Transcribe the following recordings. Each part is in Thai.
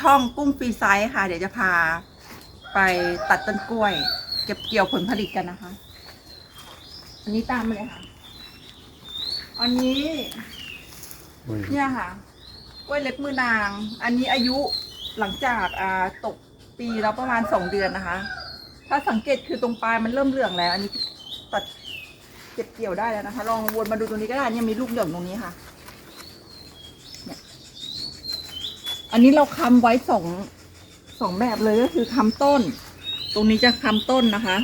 ช่องกุ้งฟรีไซส์ค่ะ เดี๋ยวจะพาไปตัดต้นกล้วย เก็บเกี่ยวผลผลิตกันนะคะ อันนี้ตามมาเลยค่ะ อันนี้โอ้ยเนี่ยค่ะ กล้วยเล็บมือนาง อันนี้อายุหลังจากอ่าตกปีแล้วประมาณสองเดือนนะคะ ถ้าสังเกตคือตรงปลายมันเริ่มเหลืองแล้ว อันนี้ตัดเก็บเกี่ยวได้แล้วนะคะ ลองวนมาดูตรงนี้ก็ได้เนี่ยมีลูกเหลืองตรงนี้ค่ะ เนี่ย อันนี้เราคำไว้สองสองแบบเลยก็คือคำต้น ตรงนี้จะคำต้นนะคะ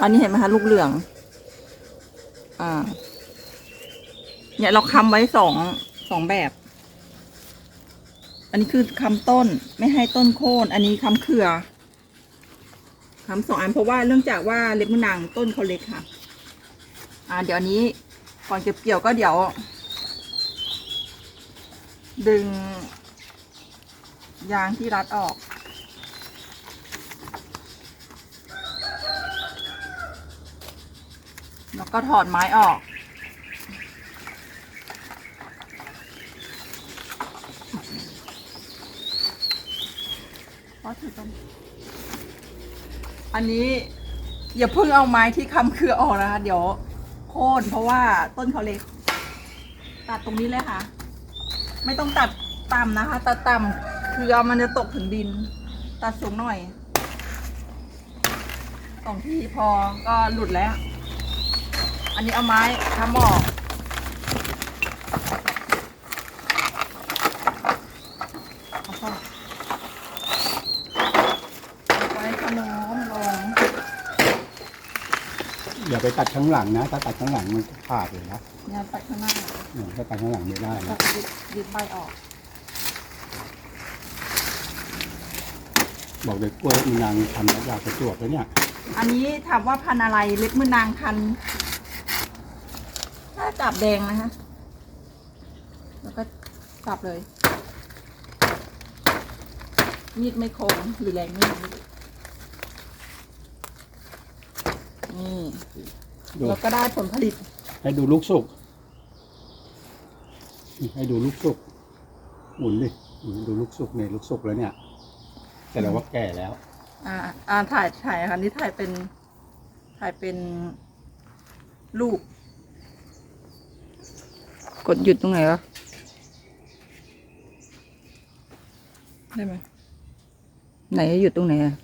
อันนี้เห็นไหมคะลูกเหลือง อ่า เนี่ยเราคำไว้สองสองแบบ อันนี้คือคำต้นไม่ให้ต้นโค่นอันนี้คำเครือคำสองอันเพราะว่าเนื่องจากว่าเล็บมือนางต้นเขาเล็กค่ะ อ่า เดี๋ยวนนี้ก่อนเก็บเกี่ยวก็เดี๋ยว ดึง ยางที่รัดออก แล้วก็ถอดไม้ออก อันนี้อย่าเพิ่งเอาไม้ที่คำเครือออกนะคะ เดี๋ยวโค่นเพราะว่าต้นเขาเล็ก ตัดตรงนี้เลยค่ะ ไม่ต้องตัดต่ำนะคะ ตัดต่ำ เครือมันจะตกถึงดิน ตัดสูงหน่อยสองทีพอก็หลุดแล้ว อันนี้เอาไม้ทำออกเอาเข้าเอาไว้ขนมลงอย่าไปตัดข้างหลังนะ ถ้าตัดข้างหลังมันขาดเลยนะเนี่ยตัดข้างหน้า เออถ้าตัดข้างหลังไม่ได้ตันะดยึดยึดใบออก บอกเลยกล้วยมีนางทำแล้วอยากประจวบแล้วเนี่ย อันนี้ถามว่าพันธุ์อะไรเล็บมือนางพันธุ์ถ้าจับแดงนะคะ แล้วก็จับเลย มีดไม่คมหรือแรงมีดนี่ดู แล้วก็ได้ผลผลิต ให้ดูลูกสุกนี่ให้ดูลูกสุกหมุนดิหมุนดูลูกสุกเนี่ยลูกสุกแล้วเนี่ย แต่เราว่าแก่แล้ว อ่า อ่าถ่ายถ่ายค่ะนี่ถ่ายเป็น ถ่ายเป็นรูปกดหยุดตรงไหนวะได้ไหมไหนหยุดตรงไหนอะ